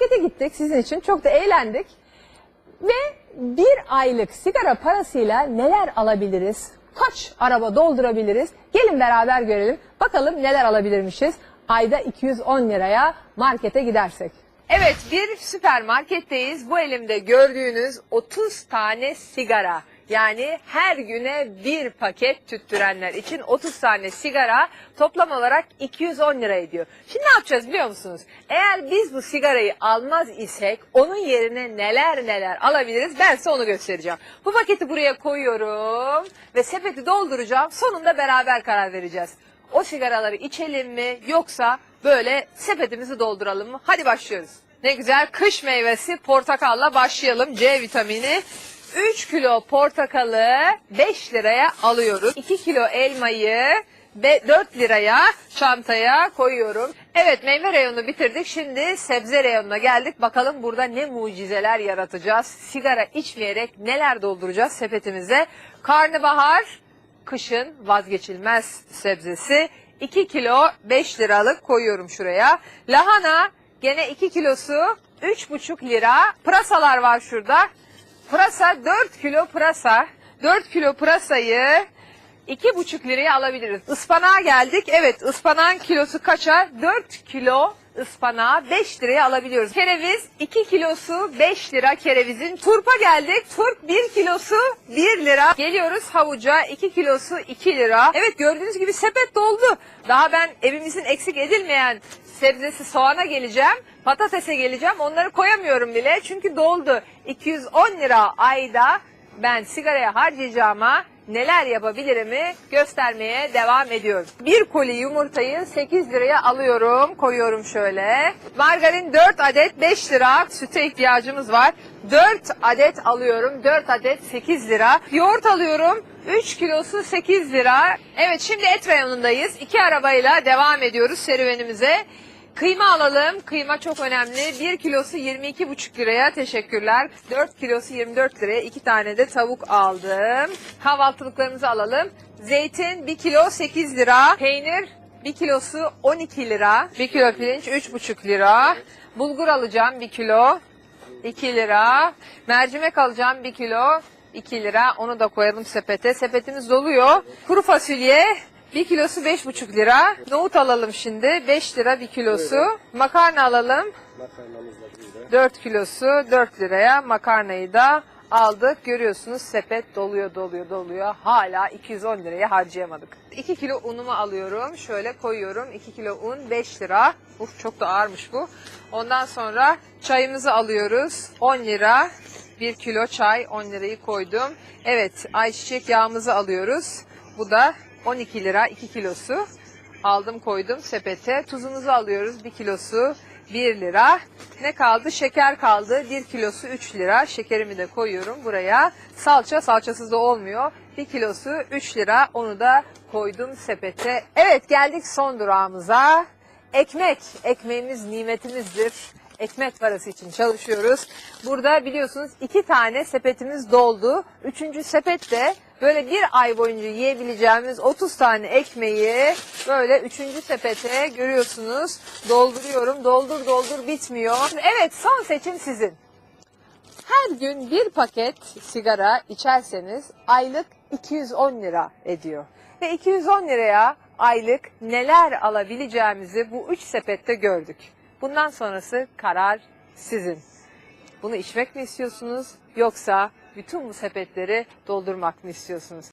markete gittik sizin için. Çok da eğlendik. Ve bir aylık sigara parasıyla neler alabiliriz? Kaç araba doldurabiliriz? Gelin beraber görelim. Bakalım neler alabilirmişiz ayda 210 liraya markete gidersek. Evet bir süpermarketteyiz. Bu elimde gördüğünüz 30 tane sigara. Yani her güne bir paket tüttürenler için 30 tane sigara toplam olarak 210 lira ediyor. Şimdi ne yapacağız biliyor musunuz? Eğer biz bu sigarayı almaz isek onun yerine neler neler alabiliriz ben size onu göstereceğim. Bu paketi buraya koyuyorum ve sepeti dolduracağım. Sonunda beraber karar vereceğiz. O sigaraları içelim mi yoksa böyle sepetimizi dolduralım mı? Hadi başlıyoruz. Ne güzel kış meyvesi portakalla başlayalım. C vitamini. 3 kilo portakalı 5 liraya alıyoruz. 2 kilo elmayı ve 4 liraya çantaya koyuyorum. Evet meyve reyonunu bitirdik. Şimdi sebze reyonuna geldik. Bakalım burada ne mucizeler yaratacağız. Sigara içmeyerek neler dolduracağız sepetimize. Karnabahar kışın vazgeçilmez sebzesi. 2 kilo 5 liralık koyuyorum şuraya. Lahana gene 2 kilosu 3,5 lira. Pırasalar var şurada. Pırasa 4 kilo pırasa. 4 kilo pırasayı 2,5 liraya alabiliriz. Ispanağa geldik. Evet ıspanağın kilosu kaça? 4 kilo ıspanağı 5 liraya alabiliyoruz. Kereviz 2 kilosu 5 lira kerevizin. Turpa geldik. Turp 1 kilosu 1 lira. Geliyoruz havuca 2 kilosu 2 lira. Evet gördüğünüz gibi sepet doldu. Daha ben evimizin eksik edilmeyen sebzesi soğana geleceğim. Patatese geleceğim. Onları koyamıyorum bile. Çünkü doldu. 210 lira ayda ben sigaraya harcayacağıma neler yapabilirimi göstermeye devam ediyorum. Bir koli yumurtayı 8 liraya alıyorum. Koyuyorum şöyle. Margarin 4 adet 5 lira. Süte ihtiyacımız var. 4 adet alıyorum. 4 adet 8 lira. Yoğurt alıyorum. 3 kilosu 8 lira. Evet şimdi et reyonundayız. İki arabayla devam ediyoruz serüvenimize. Kıyma alalım. Kıyma çok önemli. 1 kilosu 22,5 liraya teşekkürler. 4 kilosu 24 liraya. 2 tane de tavuk aldım. Kahvaltılıklarımızı alalım. Zeytin 1 kilo 8 lira. Peynir 1 kilosu 12 lira. 1 kilo pirinç 3,5 lira. Bulgur alacağım 1 kilo. 2 lira. Mercimek alacağım 1 kilo. 2 lira. Onu da koyalım sepete. Sepetimiz doluyor. Kuru fasulye 1 kilosu 5,5 lira. Nohut alalım şimdi. 5 lira 1 kilosu. Makarna alalım. Makarnamız da burada. 4 kilosu 4 liraya. Makarnayı da aldık. Görüyorsunuz sepet doluyor doluyor doluyor. Hala 210 liraya harcayamadık. 2 kilo unumu alıyorum. Şöyle koyuyorum. 2 kilo un 5 lira. Uf çok da ağırmış bu. Ondan sonra çayımızı alıyoruz. 10 lira. 1 kilo çay 10 lirayı koydum. Evet ayçiçek yağımızı alıyoruz. Bu da 12 lira 2 kilosu. Aldım koydum sepete. Tuzumuzu alıyoruz 1 kilosu 1 lira. Ne kaldı? Şeker kaldı. 1 kilosu 3 lira. Şekerimi de koyuyorum buraya. Salça, salçasız da olmuyor. 1 kilosu 3 lira. Onu da koydum sepete. Evet geldik son durağımıza. Ekmek. Ekmeğimiz nimetimizdir. Ekmek parası için çalışıyoruz. Burada biliyorsunuz iki tane sepetimiz doldu. Üçüncü sepet de böyle bir ay boyunca yiyebileceğimiz 30 tane ekmeği böyle üçüncü sepete görüyorsunuz. Dolduruyorum. Doldur doldur bitmiyor. Evet son seçim sizin. Her gün bir paket sigara içerseniz aylık 210 lira ediyor. Ve 210 liraya aylık neler alabileceğimizi bu üç sepette gördük. Bundan sonrası karar sizin. Bunu içmek mi istiyorsunuz yoksa bütün bu sepetleri doldurmak mı istiyorsunuz?